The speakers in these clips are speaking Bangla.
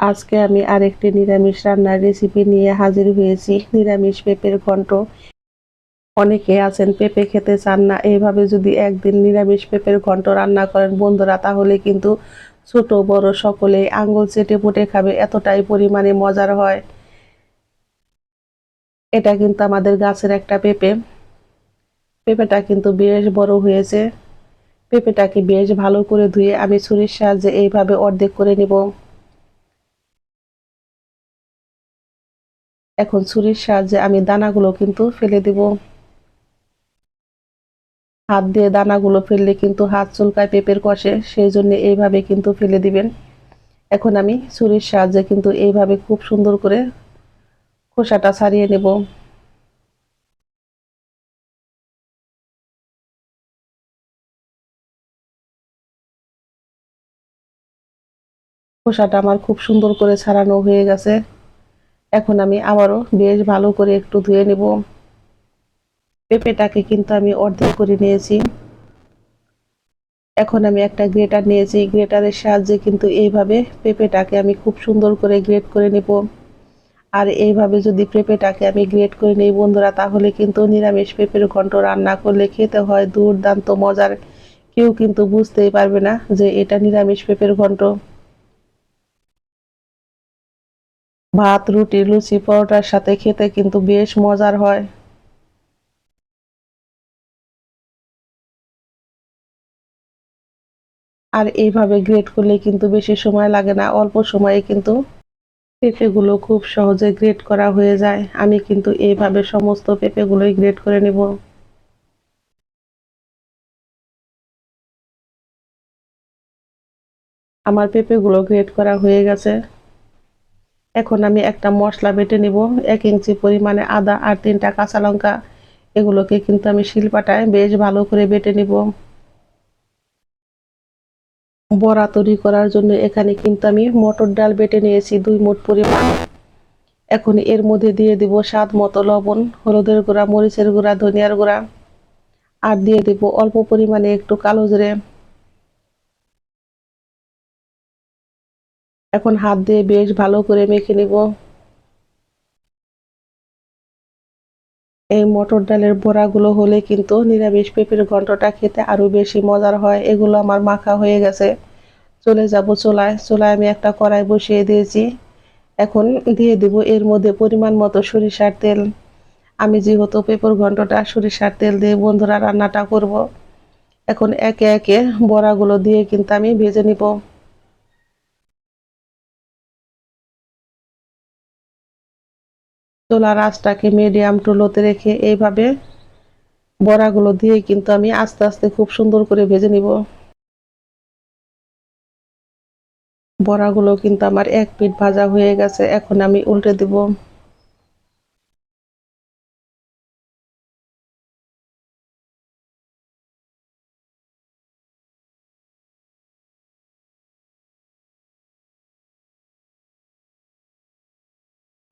আজকে আমি আরেকটি নিরামিষ রান্নার রেসিপি নিয়ে হাজির হয়েছি। নিরামিষ পেঁপের ঘন্ট। অনেকে আছেন পেঁপে খেতে চান না। এইভাবে যদি একদিন নিরামিষ পেঁপের ঘন্ট রান্না করেন বন্ধুরা, তাহলে কিন্তু ছোট, বড় সকলেই আঙুল চেটে পুটে খাবে। এতটাই পরিমাণে মজার হয়। এটা কিন্তু আমাদের গাছের একটা পেঁপে। পেঁপেটা কিন্তু বেশ বড় হয়েছে। পেঁপেটাকে বেশ ভালো করে ধুয়ে আমি ছুরির সাহায্যে এইভাবে অর্ধেক করে নিব। এখন ছুরির সাহায্যে আমি দানাগুলো কিন্তু ফেলে দিব। হাত দিয়ে দানাগুলো ফেললে কিন্তু হাত চুলকায় পেঁপের কষে, সেই জন্য এইভাবে কিন্তু ফেলে দিবেন। এখন আমি ছুরির সাহায্যে কিন্তু এইভাবে খুব সুন্দর করে খোসাটা ছাড়িয়ে নেব। খোসাটা আমার খুব সুন্দর করে ছাড়ানো হয়ে গেছে। এখন আমি আবারও বেশ ভালো করে একটু ধুয়ে নেব। পেঁপেটাকে কিন্তু আমি অর্ধেক করে নিয়েছি। এখন আমি একটা গ্রেটার নিয়েছি। গ্রেটারের সাহায্যে কিন্তু এইভাবে পেঁপেটাকে আমি খুব সুন্দর করে গ্রেট করে নেব। আর এইভাবে যদি পেঁপেটাকে আমি গ্রেট করে নিই বন্ধুরা, তাহলে কিন্তু নিরামিষ পেঁপের ঘন্ট রান্না করলে খেতে হয় দুর্দান্ত মজার। কেউ কিন্তু বুঝতেই পারবে না যে এটা নিরামিষ পেঁপের ঘন্ট। ভাত, রুটি, লুচি, পরোটার সাথে খেতে কিন্তু বেশ মজার হয়। আর এইভাবে গ্রেট করলে কিন্তু বেশি সময় লাগে না, অল্প সময়ে কিন্তু পেঁপেগুলো খুব সহজে গ্রেট করা হয়ে যায়। আমি কিন্তু এইভাবে সমস্ত পেঁপেগুলোই গ্রেট করে নেব। আমার পেঁপেগুলো গ্রেট করা হয়ে গেছে। এখন আমি একটা মশলা বেটে নিব। এক ইঞ্চি পরিমাণে আদা আর তিনটা কাঁচা লঙ্কা। এগুলোকে কিন্তু আমি শিলপাটায় বেশ ভালো করে বেটে নিব। বড়া তৈরি করার জন্য এখানে কিন্তু আমি মটর ডাল বেটে নিয়েছি, দুই মোট পরিমাণ। এখন এর মধ্যে দিয়ে দিব স্বাদ মতো লবণ, হলুদের গুঁড়া, মরিচের গুঁড়া, ধনিয়ার গুঁড়া। আর দিয়ে দিব অল্প পরিমাণে একটু কালো জিরে। এখন হাত দিয়ে বেশ ভালো করে মেখে নিব। এই মটর ডালের বড়াগুলো হলে কিন্তু নিরামিষ পেঁপের ঘন্টটা খেতে আরও বেশি মজার হয়। এগুলো আমার মাখা হয়ে গেছে। চলে যাব চোলায়। চোলায় আমি একটা কড়াই বসিয়ে দিয়েছি। এখন দিয়ে দিব এর মধ্যে পরিমাণ মতো সরিষার তেল। আমি যেহেতু পেঁপর ঘন্টটা সরিষার তেল দিয়ে বন্ধুরা রান্নাটা করব, এখন একে একে বড়াগুলো দিয়ে কিন্তু আমি ভেজে নিব। চোলার আঁচটাকে মিডিয়াম টু লোতে রেখে এইভাবে বড়াগুলো দিয়ে কিন্তু আমি আস্তে আস্তে খুব সুন্দর করে ভেজে নিব। বড়াগুলো কিন্তু আমার এক পিঠ ভাজা হয়ে গেছে, এখন আমি উল্টে দিব।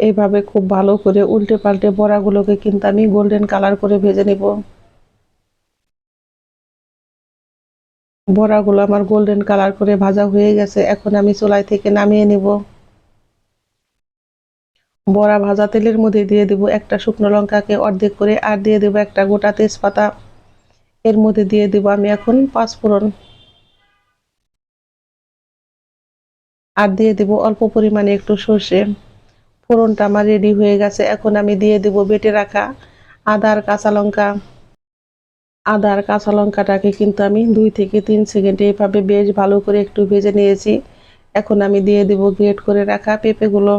এইভাবে খুব ভালো করে উল্টে পাল্টে বড়াগুলোকে কিন্তু আমি গোল্ডেন কালার করে ভেজে নেব। বড়াগুলো আমার গোল্ডেন কালার করে ভাজা হয়ে গেছে, এখন আমি চুলাই থেকে নামিয়ে নিব। বড়া ভাজা তেলের মধ্যে দিয়ে দেব একটা শুকনো লঙ্কাকে অর্ধেক করে, আর দিয়ে দেব একটা গোটা তেজপাতা। এর মধ্যে দিয়ে দেব আমি এখন পাঁচফোড়ন। আর দিয়ে দেব অল্প পরিমাণে একটু সর্ষে। ফোড়নটা আমার রেডি হয়ে গেছে। এখন আমি দিয়ে দেব বেটে রাখা আদার কাঁচা লঙ্কা। আদার কাঁচা লঙ্কাটাকে কিন্তু আমি দুই থেকে তিন সেকেন্ড এভাবে বেশ ভালো করে একটু ভেজে নিয়েছি। এখন আমি দিয়ে দেব গ্রেট করে রাখা পেঁপেগুলো।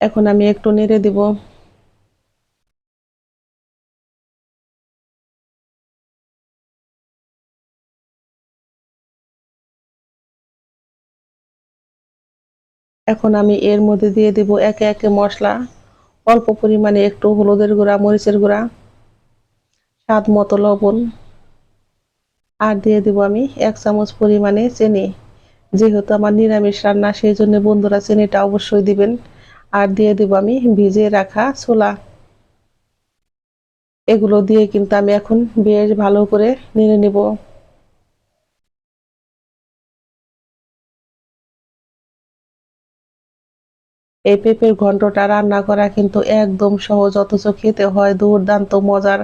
এখন আমি একটু নেড়ে দেব। এখন আমি এর মধ্যে দিয়ে দেব একে একে মশলা, অল্প পরিমাণে একটু হলুদের গুঁড়া, মরিচের গুঁড়া, স্বাদ মতো লবণ, আর দিয়ে দেব আমি এক চামচ পরিমাণে চিনি। যেহেতু আমার নিরামিষ রান্না, সেই জন্য বন্ধুরা চিনিটা অবশ্যই দিবেন। আর দিয়ে দেব আমি ভিজিয়ে রাখা ছোলা। এগুলো দিয়ে কিন্তু আমি এখন বেশ ভালো করে নেড়ে নেব। এই পেঁপের ঘন্টটা রান্না করা কিন্তু একদম সহজ, অথচ খেতে হয় দুর্দান্ত মজার।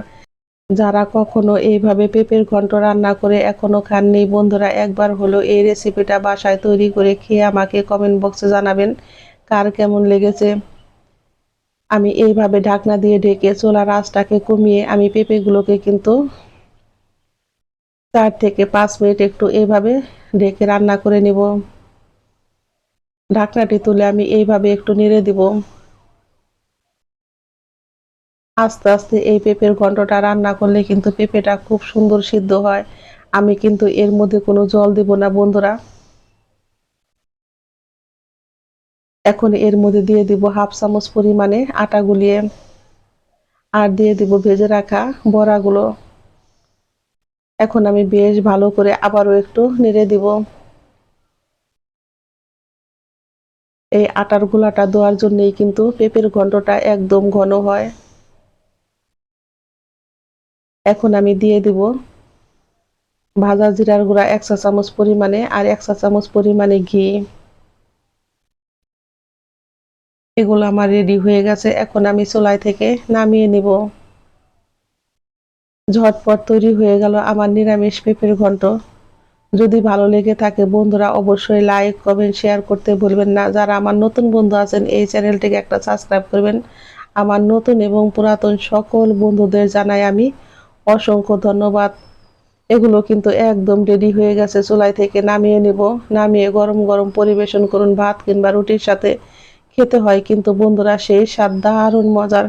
যারা কখনো এইভাবে পেঁপের ঘন্ট রান্না করে এখনও খাননি, বন্ধুরা একবার হলো এই রেসিপিটা বাসায় তৈরি করে খেয়ে আমাকে কমেন্ট বক্সে জানাবেন কার কেমন লেগেছে। আমি এইভাবে ঢাকনা দিয়ে ঢেকে চোলা আঁচটাকে কমিয়ে আমি পেঁপেগুলোকে কিন্তু চার থেকে পাঁচ মিনিট একটু এইভাবে ঢেকে রান্না করে নিব। ঢাকনাটি তুলে আমি এইভাবে একটু নেড়ে দিব। আস্তে আস্তে এই পেঁপের ঘন্টটা রান্না করলে কিন্তু পেঁপেটা খুব সুন্দর সিদ্ধ হয়। আমি কিন্তু এর মধ্যে কোনো জল দিব না, বন্ধুরা। এখন এর মধ্যে দিয়ে দিব হাফ চামচ পরিমাণে আটা গুলিয়ে আর দিয়ে দিব ভেজে রাখা বড়াগুলো। এখন আমি বেশ ভালো করে আবারও একটু নেড়ে দিব। এই আটার গোলাটা দেওয়ার জন্যই কিন্তু পেঁপের ঘন্টটা একদম ঘন হয়। এখন আমি দিয়ে দিব ভাজা জিরার গুঁড়া এক চা চামচ পরিমাণে আর এক চা চামচ পরিমাণে ঘি। এগুলো আমার রেডি হয়ে গেছে, এখন আমি চোলাই থেকে নামিয়ে নিব। ঝটপট তৈরি হয়ে গেল আমার নিরামিষ পেঁপের ঘন্ট। যদি ভালো লেগে থাকে বন্ধুরা, অবশ্যই লাইক কমেন্ট শেয়ার করতে ভুলবেন না। যারা আমার নতুন বন্ধু আছেন, এই চ্যানেলটিকে একটা সাবস্ক্রাইব করবেন। আমার নতুন এবং পুরাতন সকল বন্ধুদের জানাই আমি অসংখ্য ধন্যবাদ। এগুলো কিন্তু একদম রেডি হয়ে গেছে চুলাই থেকে নামিয়ে নেব। নামিয়ে গরম গরম পরিবেশন করুন, ভাত কিংবা রুটির সাথে। খেতে হয় কিন্তু বন্ধুরা, সেই স্বাদ দারুণ মজার।